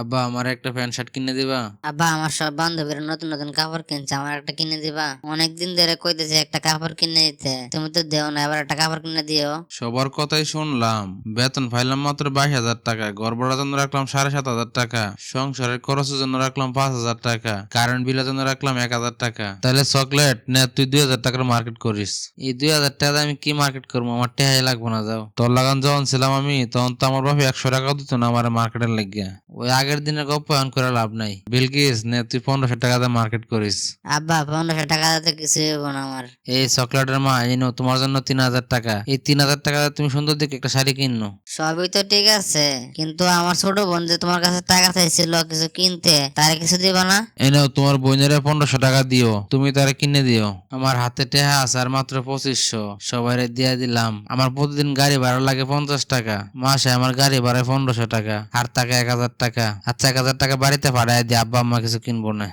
আব্বা আমার একটা প্যান্ট শার্ট কিনে দিবা? আব্বা আমার সব বান্ধবীরা নতুন নতুন কাপড় কিনছে আমার একটা কিনে দিবা? অনেকদিন ধরে কইতেছে একটা কাপড় কিনে দিতে। তুমি তো দেও না এবার একটা কাপড় কিনে দিও। সবার কথাই শুনলাম। বেতন পাইলাম মাত্র বাইশ হাজার টাকা ঘর ভাড়ার জন্য রাখলাম সাড়ে সাত হাজার টাকা সংসারের খরচের জন্য রাখলাম পাঁচ হাজার টাকা কারেন্ট বিলের জন্য রাখলাম এক হাজার টাকা। তাহলে চকলেট নে তুই দুই হাজার টাকার মার্কেট করিস। এই দুই হাজার টাকা আমি কি মার্কেট করব? আমার টেহাই লাগবো না যাও। তোর লাগান যখন ছিলাম আমি তখন তো আমার বাপে একশো টাকাও দিত না আমার মার্কেটের লাগিয়া। ওই আগের দিনের গপ এখন করে লাভ নাই। বিলকিস নে তুই পনেরোশো টাকা দিয়ে মার্কেট করিস। আব্বা পনেরোশো টাকা দিতে কিছু হইব না আমার। এই চকলেটের মা এই নাও তোমার জন্য তিন হাজার টাকা। এই তিন হাজার টাকা দিয়ে তুমি সুন্দর দিকে একটা শাড়ি কিনো সবই তো ঠিক আছে কিন্তু আমার ছোট বোন যে তোমার কাছে টাকা চাইছিল কিছু কিনতে তারে কিছু দিবা না? এই নাও তোমার বোনের পনেরোশো টাকা দিও তুমি তারা কিনে দিও। আমার হাতে টেহা আছে আর মাত্র পঁচিশশো। সবাই দিয়ে দিলাম। আমার প্রতিদিন গাড়ি ভাড়া লাগে পঞ্চাশ টাকা। মাসে আমার গাড়ি ভাড়ায় পনেরোশো টাকা। আর টাকা এক হাজার টাকা আচ্ছা এক হাজার টাকা বাড়িতে পাঠায় দিয়ে আব্বা আম্মা কিছু কিনবো না।